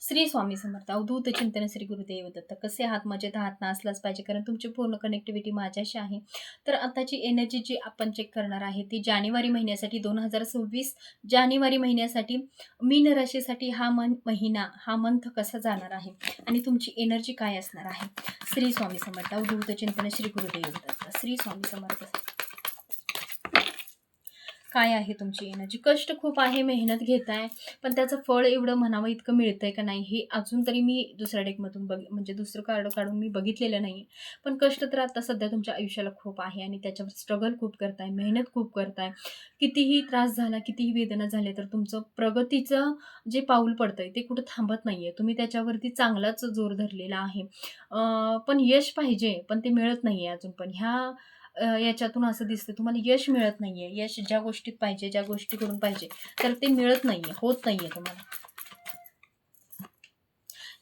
श्री स्वामी समर्थ अवधूत चिंतन श्री गुरुदेव दत्त कसे आहात? मजेत आहात ना? असलाच पाहिजे कारण तुमची पूर्ण कनेक्टिव्हिटी माझ्याशी आहे. तर आताची एनर्जी जी आपण चेक करणार आहे ती जानेवारी महिन्यासाठी दोन हजार सव्वीस जानेवारी महिन्यासाठी मीन राशीसाठी हा मन महिना हा मंथ कसा जाणार आहे? आणि तुमची एनर्जी काय असणार आहे? श्री स्वामी समर्थ अवधूत चिंतन श्री गुरुदेव दत्त श्री स्वामी समर्थ. काय आहे तुमची एनर्जी कष्ट खूप आहे मेहनत घेताय पण त्याचं फळ एवढं म्हणावं इतकं मिळतंय का नाही हे अजून तरी मी दुसऱ्या डेकमधून बघ म्हणजे दुसरं कार्ड काढून मी बघितलेलं नाही पण कष्ट तर आता सध्या तुमच्या आयुष्याला खूप आहे आणि त्याच्यावर स्ट्रगल खूप करताय मेहनत खूप करताय. कितीही त्रास झाला कितीही वेदना झाले तर तुमचं प्रगतीचं जे पाऊल पडतंय ते कुठं थांबत नाही आहे तुम्ही त्याच्यावरती चांगलाच जोर धरलेला आहे. पण यश पाहिजे पण ते मिळत नाही आहे अजून पण. ह्या याच्यातून असं दिसतं तुम्हाला यश मिळत नाहीये. यश ज्या गोष्टीत पाहिजे ज्या गोष्टीकडून पाहिजे तर ते मिळत नाहीये होत नाहीये तुम्हाला.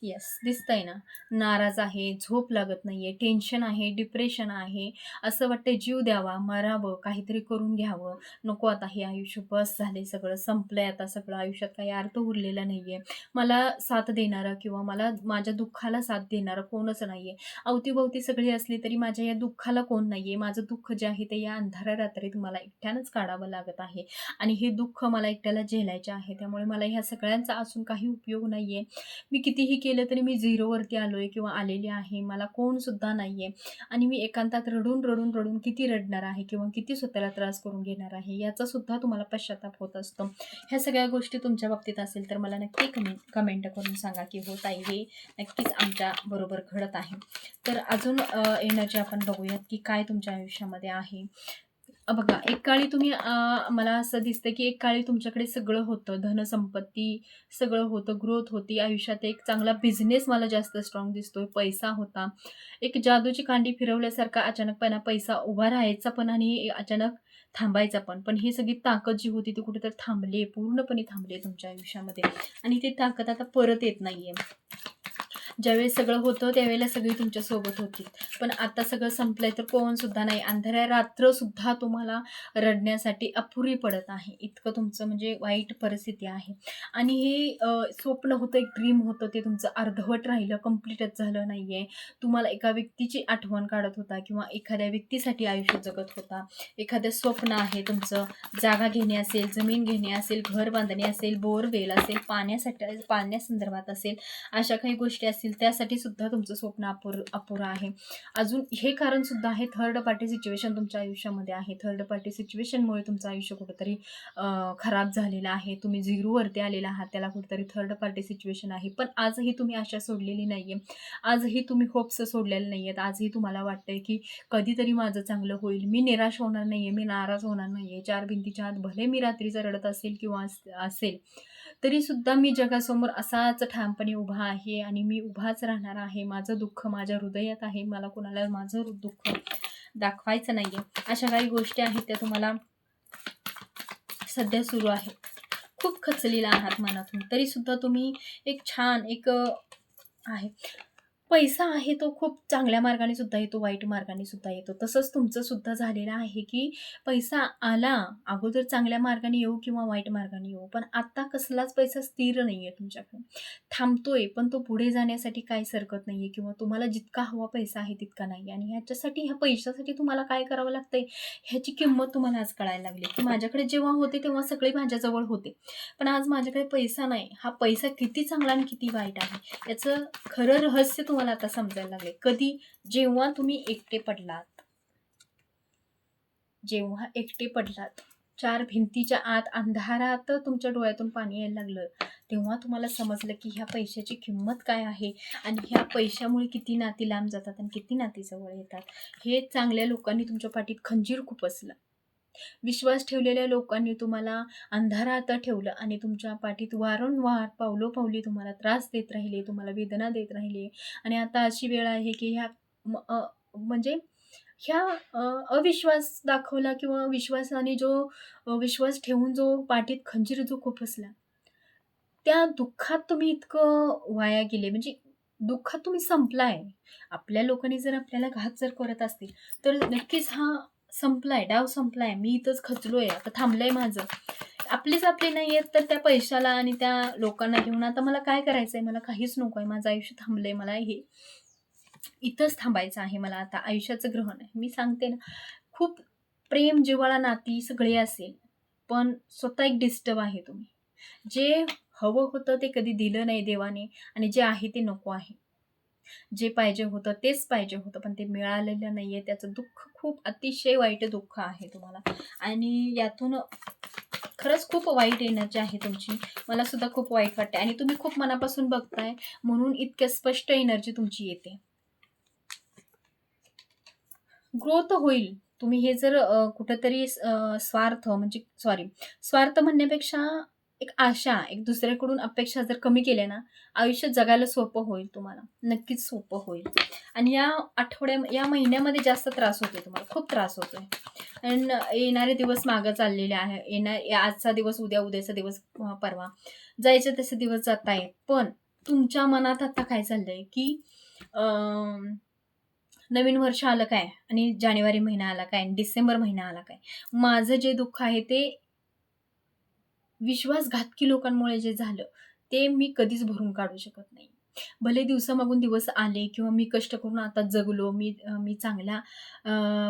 येस दिसतंय ना. नाराज आहे झोप लागत नाहीये टेन्शन आहे डिप्रेशन आहे. असं वाटतं जीव द्यावा मरावं काहीतरी करून घ्यावं. नको आता हे आयुष्य बस झाले सगळं संपलंय आता सगळं आयुष्यात काही अर्थ उरलेला नाहीये. मला साथ देणारा किंवा मला माझ्या दुःखाला साथ देणारा कोणच नाहीये. अवतीभवती सगळी असली तरी माझ्या या दुःखाला कोण नाहीये? माझं दुःख जे आहे ते या अंधाऱ्या रात्रीत मला एकट्यानंच काढावं लागत आहे. आणि हे दुःख मला एकट्याला झेलायचे आहे त्यामुळे मला ह्या सगळ्यांचा असून काही उपयोग नाहीये. मी कितीही केलं तरी मी झिरोवरती आलो आहे किंवा आलेली आहे मला कोण सुद्धा आहे आणि मी एकांतात रडून रडून रडून किती रडणार आहे किंवा किती स्वतःला त्रास करून घेणार आहे याचासुद्धा तुम्हाला पश्चाताप होत असतो. ह्या सगळ्या गोष्टी तुमच्या बाबतीत असेल तर मला नक्की कमेंट कमेंट करून सांगा की होत आहे हे नक्कीच आमच्या बरोबर घडत आहे. तर अजून एनर्जी आपण बघूयात की काय तुमच्या आयुष्यामध्ये आहे. बघा एक काळी तुम्ही मला असं दिसतं की एक काळी तुमच्याकडे सगळं होतं. धनसंपत्ती सगळं होतं ग्रोथ होती. आयुष्यात एक चांगला बिझनेस मला जास्त स्ट्रॉंग दिसतोय. पैसा होता. एक जादूची कांडी फिरवल्यासारखा अचानकपणा पैसा उभा राहायचा पण आणि अचानक थांबायचा पण. पण ही सगळी ताकद जी होती ती कुठेतरी थांबली पूर्णपणे थांबली तुमच्या आयुष्यामध्ये. आणि ती ताकद आता परत येत नाहीये. ज्यावेळेस सगळं होतं त्यावेळेला सगळी तुमच्यासोबत होती. पण आता सगळं संपलंय तर कोण सुद्धा नाही. अंधाऱ्या रात्र सुद्धा तुम्हाला रडण्यासाठी अपुरी पडत आहे. इतकं तुमचं म्हणजे वाईट परिस्थिती आहे. आणि हे स्वप्न होतं एक ड्रीम होतं ते तुमचं अर्धवट राहिलं कम्प्लीटच झालं नाही आहे तुम्हाला एका व्यक्तीची आठवण काढत होता किंवा एखाद्या व्यक्तीसाठी आयुष्य जगत होता. एखादं स्वप्न आहे तुमचं जागा घेणे असेल जमीन घेणे असेल घर बांधणे असेल बोरवेल असेल पाण्यासाठी पाण्यासंदर्भात असेल अशा काही गोष्टी असतील त्यासाठी सुद्धा तुमचं स्वप्न अपुर अपुरं आहे. अजून हे कारण सुद्धा आहे थर्ड पार्टी सिच्युएशन तुमच्या आयुष्यामध्ये आहे. थर्ड पार्टी सिच्युएशनमुळे तुमचं आयुष्य कुठंतरी खराब झालेलं आहे. तुम्ही झिरोवरती आलेला आहात त्याला कुठेतरी थर्ड पार्टी सिच्युएशन आहे. पण आजही तुम्ही आशा सोडलेली नाही आहे आजही तुम्ही होप्स सोडलेले नाही आहेत आजही तुम्हाला वाटतंय की कधीतरी माझं चांगलं होईल. मी निराश होणार नाही आहे मी नाराज होणार नाही आहे चार भिंतीच्या आत भले मी रात्रीचं रडत असेल किंवा असेल तरी सुद्धा मी जगासमोर असाच ठामपणे उभा आहे आणि मी उभाच राहणार आहे माझं दुःख माझ्या हृदयात आहे मला कोणाला माझं दुःख दाखवायचं नाही आहे अशा काही गोष्टी आहेत त्या तुम्हाला सध्या सुरू आहेत खूप खचलेला आहात मनातून तरीसुद्धा तुम्ही एक छान एक आहे. पैसा आहे तो खूप चांगल्या मार्गाने सुद्धा येतो वाईट मार्गाने सुद्धा येतो. तसंच तुमचं सुद्धा झालेलं आहे की पैसा आला अगोदर चांगल्या मार्गाने येऊ किंवा वाईट मार्गाने येऊ पण आत्ता कसलाच पैसा स्थिर नाही आहे तुमच्याकडे. थांबतोय पण तो पुढे जाण्यासाठी काही सरकत नाही आहे किंवा तुम्हाला जितका हवा पैसा आहे तितका नाही. आणि ह्याच्यासाठी ह्या पैशासाठी तुम्हाला काय करावं लागतंय? ह्याची किंमत तुम्हाला आज कळायला लागली. की माझ्याकडे जेव्हा होते तेव्हा सगळे माझ्याजवळ होते. पण आज माझ्याकडे पैसा नाही. हा पैसा किती चांगला आणि किती वाईट आहे? याचं खरं रहस्य तुम्हाला आता समजायला लागले. कधी जेव्हा तुम्ही एकटे पडलात जेव्हा एकटे पडलात चार भिंतीच्या आत अंधारात तुमच्या डोळ्यातून पाणी यायला लागलं तेव्हा तुम्हाला समजलं की ह्या पैशाची किंमत काय आहे आणि ह्या पैशामुळे किती नाती लांब जातात आणि किती नाती जवळ येतात. हे चांगल्या लोकांनी तुमच्या पाठीत खंजीर खुपसलं विश्वास ठेवलेल्या लोकांनी तुम्हाला अंधारात ठेवलं आणि तुमच्या पाठीत वारंवार पावलोपावली तुम्हाला त्रास देत राहिले तुम्हाला वेदना देत राहिले. आणि आता अशी वेळ आहे की ह्या म्हणजे ह्या अविश्वास दाखवला किंवा विश्वासाने जो विश्वास ठेवून जो पाठीत खंजीर जो खुपसला त्या दुःखात तुम्ही इतकं वाया गेले. म्हणजे दुःखात तुम्ही संपलाय. आपल्या लोकांनी जर आपल्याला घात जर करत असतील तर नक्कीच हा संपलाय डाव संपलाय मी इथंच खचलोय आता थांबलंय माझं. आपलीच आपली नाही आहेत तर त्या पैशाला आणि त्या लोकांना घेऊन आता मला काय करायचं आहे मला काहीच नको आहे माझं आयुष्य थांबलंय आहे मला हे इथंच थांबायचं आहे मला आता आयुष्याचं ग्रहण आहे. मी सांगते ना खूप प्रेम जिव्हाळा नाती सगळे असेल पण स्वतः एक डिस्टर्ब आहे तुम्ही. जे हवं होतं ते कधी दिलं नाही देवाने आणि जे आहे ते नको आहे. जे पाहिजे होतं तेच पाहिजे होतं पण ते मिळालेलं नाही आहे त्याचं दुःख खूप अतिशय वाईट दुःख आहे तुम्हाला. आणि यातून खरंच खूप वाईट एनर्जी आहे तुमची. मला सुद्धा खूप वाईट वाटते आणि तुम्ही खूप मनापासून बघताय म्हणून इतक्या स्पष्ट एनर्जी तुमची येते. ग्रोथ होईल. तुम्ही हे जर कुठंतरी स्वार्थ म्हणजे सॉरी स्वार्थ म्हणण्यापेक्षा एक आशा एक दुसऱ्याकडून अपेक्षा जर कमी केल्या ना आयुष्य जगायला सोपं होईल तुम्हाला. नक्कीच सोपं होईल. आणि या आठवड्या या महिन्यामध्ये जास्त त्रास होतोय तुम्हाला. खूप त्रास होतोय. आणि येणारे दिवस मागं चाललेले आहे. येणार आजचा दिवस उद्या उद्याचा दिवस परवा. जायचे तसे दिवस जात आहेत. पण तुमच्या मनात आता काय चाललंय की नवीन वर्ष आलं काय? आणि जानेवारी महिना आला काय? आणि डिसेंबर महिना आला काय? माझं जे दुःख आहे ते विश्वासघातकी लोकांमुळे जे झालं ते मी कधीच भरून काढू शकत नाही. भले दिवसामागून दिवस आले किंवा मी कष्ट करून आता जगलो मी मी चांगला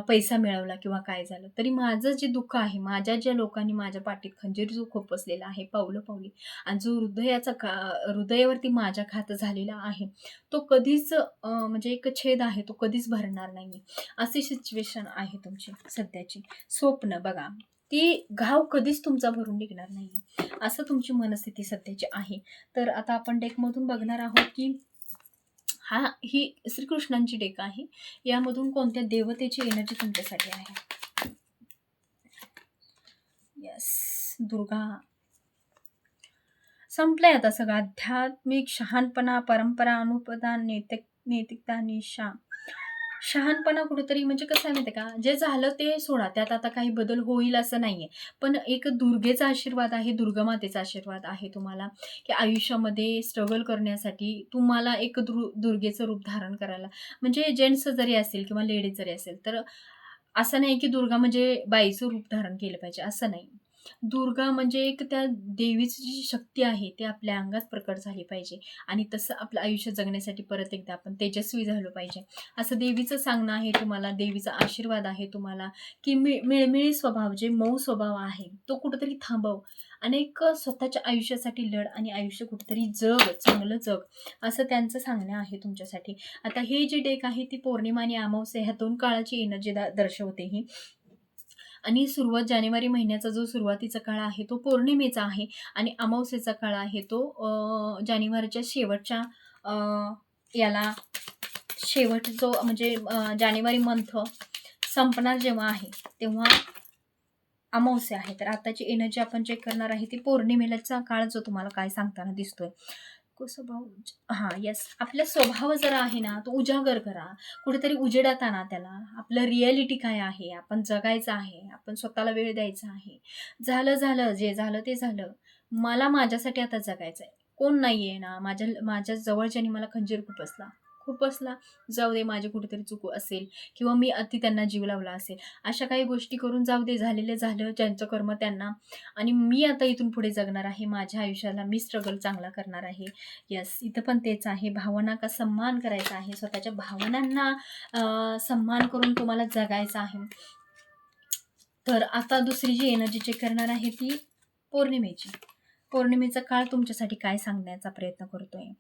पैसा मिळवला किंवा काय झालं तरी माझं जे दुःख आहे माझ्या ज्या लोकांनी माझ्या पाठीत खंजीर जो खोपसलेला आहे पावलं पावली आणि जो हृदयाचा का हृदयावरती माझ्या खात झालेला आहे तो कधीच म्हणजे एक छेद आहे तो कधीच भरणार नाही. अशी सिच्युएशन आहे तुमची सध्याची. स्वप्न बघा. ती घाव कधीच तुमचा भरून निघणार नाही असं तुमची मनस्थिती सध्याची आहे. तर आता आपण डेकमधून बघणार आहोत की हा ही श्रीकृष्णांची डेक आहे. यामधून कोणत्या देवतेची एनर्जी तुमच्यासाठी आहे? यस दुर्गा. संपलंय आता सगळं आध्यात्मिक शहाणपणा परंपरा अनुपदान नैतिक नैतिकता निशा. शहाणपणा कुठेतरी म्हणजे कसं आहे माहिती आहे का? जे झालं ते सोडा. त्यात आता काही बदल होईल असं नाहीये. पण एक दुर्गेचा आशीर्वाद आहे दुर्गमातेचा आशीर्वाद आहे तुम्हाला की आयुष्यामध्ये स्ट्रगल करण्यासाठी तुम्हाला एक दुर् दुर्गेचं रूप धारण करायला. म्हणजे जेंट्स जरी असेल किंवा लेडीज जरी असेल तर असं नाही की दुर्गा म्हणजे बाईचं रूप धारण केलं पाहिजे. असं नाही. दुर्गा म्हणजे एक त्या देवीची जी शक्ती आहे ती आपल्या अंगात प्रकट झाली पाहिजे. आणि तसं आपलं आयुष्य जगण्यासाठी परत एकदा आपण तेजस्वी झालो पाहिजे. असं देवीचं सांगणं आहे तुम्हाला देवीचा आशीर्वाद आहे तुम्हाला की मिळ मिळमिळी स्वभाव जे मऊ स्वभाव आहे तो कुठंतरी थांबव. अनेक स्वतःच्या आयुष्यासाठी लढ आणि आयुष्य कुठेतरी जग चांगलं जग असं त्यांचं सांगणं आहे तुमच्यासाठी. आता हे जे डेक आहे ती पौर्णिमा आणि अमावस्या ह्या दोन काळाची एनर्जी दा दर्शवते ही. आणि सुरुवात जानेवारी महिन्याचा जो सुरुवातीचा काळ आहे तो पौर्णिमेचा आहे. आणि अमावस्येचा काळ आहे तो जानेवारीच्या शेवटच्या याला शेवट जो म्हणजे जानेवारी मंथ संपणार जेव्हा आहे तेव्हा अमावस्या आहे. तर आताची एनर्जी आपण चेक करणार आहे ती पौर्णिमेलाचा काळ जो तुम्हाला काय सांगताना दिसतोय. हां येस आपला स्वभाव जरा आहे ना तो उजागर करा. कुठेतरी उजेडात आणा त्याला. आपलं रिॲलिटी काय आहे? आपण जगायचं आहे. आपण स्वतःला वेळ द्यायचा आहे. झालं झालं जे झालं ते झालं. मला माझ्यासाठी आता जगायचं आहे कोण नाही आहे ना माझ्या माझ्या जवळच्यानी मला खंजीर खूप असला जाऊ दे माझी कुठेतरी चुकू असेल किंवा मी अति त्यांना जीव लावला असेल अशा काही गोष्टी करून जाऊ दे झालेलं झालं ज्यांचं कर्म त्यांना. आणि मी आता इथून पुढे जगणार आहे माझ्या आयुष्याला मी स्ट्रगल चांगला करणार आहे. यस इथं पण तेच आहे भावना का सन्मान करायचा आहे स्वतःच्या भावनांना सन्मान करून तुम्हाला जगायचं आहे. तर आता दुसरी जी एनर्जी चेक करणार आहे ती पौर्णिमेची. पौर्णिमेचा काळ तुमच्यासाठी काय सांगण्याचा प्रयत्न करतोय?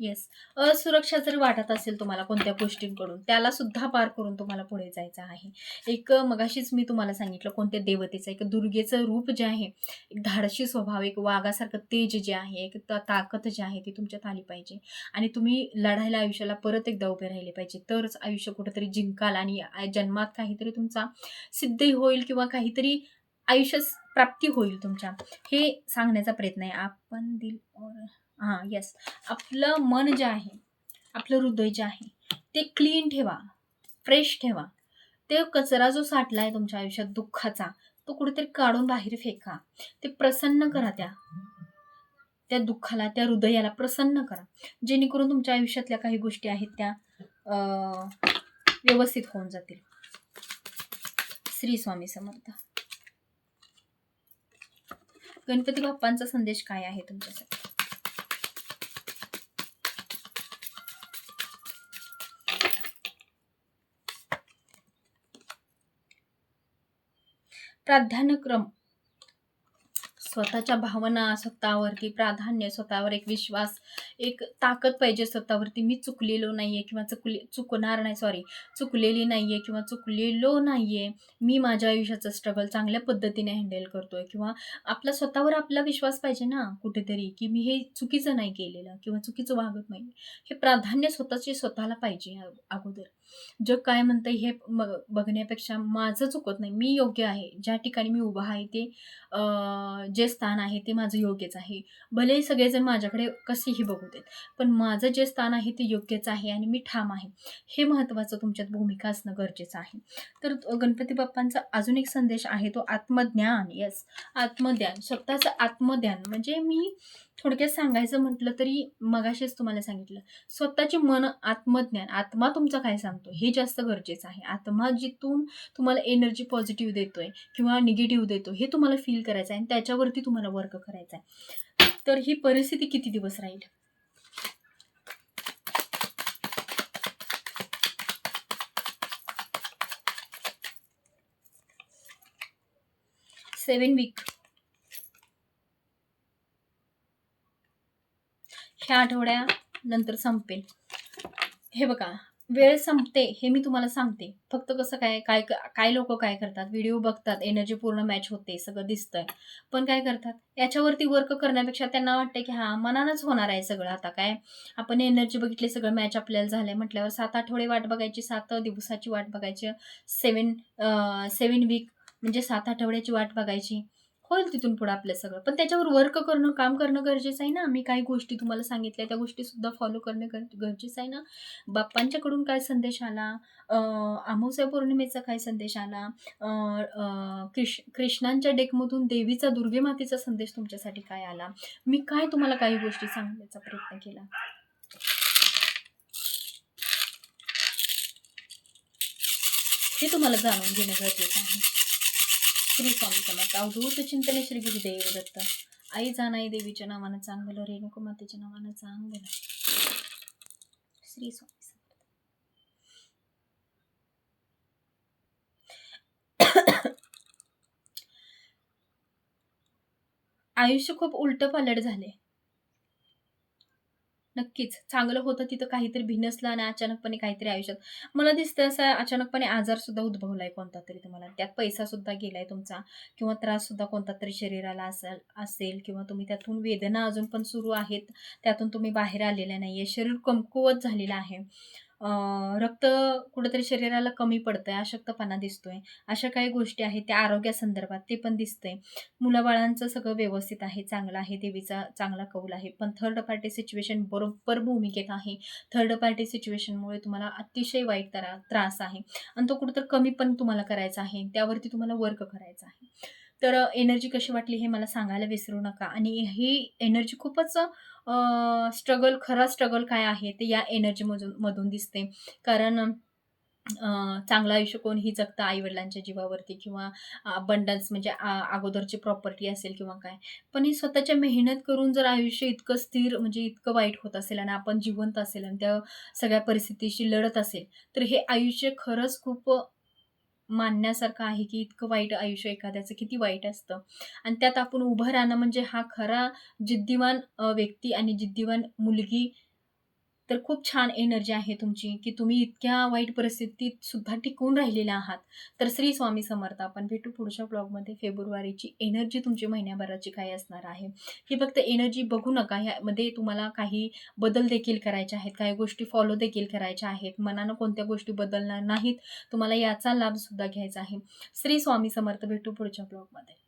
येस असुरक्षा जर वाटत असेल तुम्हाला कोणत्या गोष्टींकडून त्याला सुद्धा पार करून तुम्हाला पुढे जायचं आहे. एक मगाशीच मी तुम्हाला सांगितलं कोणत्या देवतेचं एक दुर्गेचं रूप जे आहे एक धाडशी स्वभाव एक वाघासारखं तेज जे आहे एक त- ताकद जी आहे ती तुमच्यात आली पाहिजे. आणि तुम्ही लढायला आयुष्याला परत एकदा उभे राहिले पाहिजे. तरच आयुष्य कुठेतरी जिंकाल आणि जन्मात काहीतरी तुमचा सिद्धही होईल किंवा काहीतरी आयुष्य प्राप्ती होईल तुमच्या. हे सांगण्याचा प्रयत्न आहे. आपण दिल और हां येस आपलं मन जे आहे आपलं हृदय जे आहे ते क्लीन ठेवा फ्रेश ठेवा. ते कचरा जो साठला आहे तुमच्या आयुष्यात दुःखाचा तो कुठेतरी काढून बाहेर फेका. ते प्रसन्न करा त्या. त्या दुःखाला त्या हृदयाला प्रसन्न करा. जेणेकरून तुमच्या आयुष्यातल्या काही गोष्टी आहेत त्या व्यवस्थित होऊन जातील. श्री स्वामी समर्थ. गणपती बाप्पांचा संदेश काय आहे तुमच्यासाठी? प्राधान्यक्रम. स्वतःच्या भावना स्वतःवरती प्राधान्य स्वतःवर एक विश्वास एक ताकद पाहिजे स्वतःवरती. मी चुकलेलो नाहीये किंवा चुकले चुकणार नाही सॉरी चुकलेली नाहीये किंवा चुकलेलो नाहीये. मी माझ्या आयुष्याचं स्ट्रगल चांगल्या पद्धतीने हँडल करतोय किंवा आपला स्वतःवर आपला विश्वास पाहिजे ना कुठेतरी की मी हे चुकीचं नाही केलेलं किंवा चुकीचं वागत नाही हे प्राधान्य स्वतःचे स्वतःला पाहिजे अगोदर. जग काय म्हणतंय हे बघण्यापेक्षा माझं चुकत नाही. मी योग्य आहे. ज्या ठिकाणी मी उभा आहे ते जे स्थान आहे ते माझं योग्यच आहे. भले सगळेजण माझ्याकडे कसेही बघू देत पण माझं जे स्थान आहे ते योग्यच आहे आणि मी ठाम आहे. हे महत्त्वाचं तुमच्यात भूमिका असणं गरजेचं आहे. तर गणपती बाप्पांचा अजून एक संदेश आहे तो आत्मज्ञान. येस आत्मज्ञान. स्वतःचं आत्मज्ञान. म्हणजे मी थोडक्यात सांगायचं म्हटलं तरी मगाशीच तुम्हाला सांगितलं. स्वतःचे मन आत्मज्ञान आत्मा तुमचा काय सांगतो? हे जास्त गरजेचं आहे. आत्मा जिथून तुम्हाला एनर्जी पॉझिटिव्ह देतोय किंवा निगेटिव्ह देतो हे तुम्हाला फील करायचं आहे आणि त्याच्यावरती तुम्हाला वर्क करायचं आहे. तर ही परिस्थिती किती दिवस राहील? सेवन वीक ह्या आठवड्यानंतर संपेल. हे बघा वेळ संपते हे मी तुम्हाला सांगते. फक्त कसं काय काय काय लोक काय करतात? व्हिडिओ बघतात एनर्जी पूर्ण मॅच होते सगळं दिसतंय. पण काय करतात? याच्यावरती वर्क करण्यापेक्षा त्यांना वाटतं की हां मनानच होणार आहे सगळं आता काय? आपण एनर्जी बघितली सगळं मॅच आपल्याला झालंय म्हटल्यावर सात आठवडे वाट बघायची सात दिवसाची वाट बघायची सेवन सेवन वीक म्हणजे सात आठवड्याची वाट बघायची. होईल तिथून पुढं आपलं सगळं. पण त्याच्यावर वर्क करणं काम करणं गरजेचं आहे ना. मी काही गोष्टी तुम्हाला सांगितल्या त्या गोष्टी सुद्धा फॉलो करणं गर- गरजेचं आहे ना. बाप्पांच्याकडून काय संदेश आला? अमावस्या पौर्णिमेचा काय संदेश आला? कृष् कृष्णांच्या डेकमधून देवीचा दुर्गे मातेचा संदेश तुमच्यासाठी काय आला? मी काय तुम्हाला काही गोष्टी सांगण्याचा प्रयत्न केला? हे तुम्हाला जाणून घेणं गरजेचं आहे. श्री स्वामी समर्थ अवधूत चिंतन श्री गुरुदेव दत्त. आई जानाई देवीच्या नावानं चांगलं रेणुकुमातेच्या नावानं चांगलं. श्री स्वामी समर्थ. आयुष्य खूप उलट पालट झाले नक्कीच. चांगलं होतं तिथं काहीतरी भिनसलं आणि अचानकपणे काहीतरी आयुष्यात. मला दिसतं असं अचानकपणे आजार सुद्धा उद्भवलाय कोणता तरी तुम्हाला. त्यात पैसा सुद्धा गेलाय तुमचा किंवा त्रास सुद्धा कोणता तरी शरीराला असेल असेल किंवा तुम्ही त्यातून वेदना अजून पण सुरू आहेत. त्यातून तुम्ही बाहेर आलेल्या नाहीये. शरीर कमकुवत झालेलं आहे. रक्त कुठेतरी शरीराला कमी पडतंय अशक्तपणा दिसतोय अशा काही गोष्टी आहेत त्या आरोग्यासंदर्भात ते पण दिसतंय. मुलाबाळांचं सगळं व्यवस्थित आहे चांगलं आहे देवीचा चांगला कौल आहे पण थर्ड पार्टी सिच्युएशन बरोबर भूमिकेत आहे. थर्ड पार्टी सिच्युएशनमुळे तुम्हाला अतिशय वाईट तरा त्रास आहे. आणि तो कुठंतरी कमी पण तुम्हाला करायचा आहे त्यावरती तुम्हाला वर्क करायचा आहे. तर एनर्जी कशी वाटली हे मला सांगायला विसरू नका. आणि ही एनर्जी खूपच स्ट्रगल खरा स्ट्रगल काय आहे ते या एनर्जीमधून मधून दिसते. कारण चांगलं आयुष्य कोणीही जगतं आईवडिलांच्या जीवावरती किंवा अबंडन्स म्हणजे आ- अगोदरची प्रॉपर्टी असेल किंवा काय. पण ही स्वतःच्या मेहनत करून जर आयुष्य इतकं स्थिर म्हणजे इतकं वाईट होत असेल आणि आपण जिवंत असेल आणि त्या सगळ्या परिस्थितीशी लढत असेल तर हे आयुष्य खरंच खूप मानण्यासारखं आहे की इतकं वाईट आयुष्य एखाद्याचं किती वाईट असतं. आणि त्यात आपण उभं राहणं म्हणजे हा खरा जिद्दीवान व्यक्ती आणि जिद्दीवान मुलगी तर खूप छान एनर्जी आहे तुमची की तुम्ही इतक्या वाईट परिस्थितीत सुद्धा टिकून राहिलेल्या आहात. तर श्री स्वामी समर्थ आपण भेटू पुढच्या ब्लॉगमध्ये फेब्रुवारीची एनर्जी तुमची महिन्याभराची काय असणार आहे? ही फक्त एनर्जी बघू नका. ह्यामध्ये तुम्हाला काही बदल देखील करायचे आहेत. काही गोष्टी फॉलो देखील करायच्या आहेत. मनानं कोणत्या गोष्टी बदलणार नाहीत तुम्हाला याचा लाभ सुद्धा घ्यायचा आहे. श्री स्वामी समर्थ भेटू पुढच्या ब्लॉगमध्ये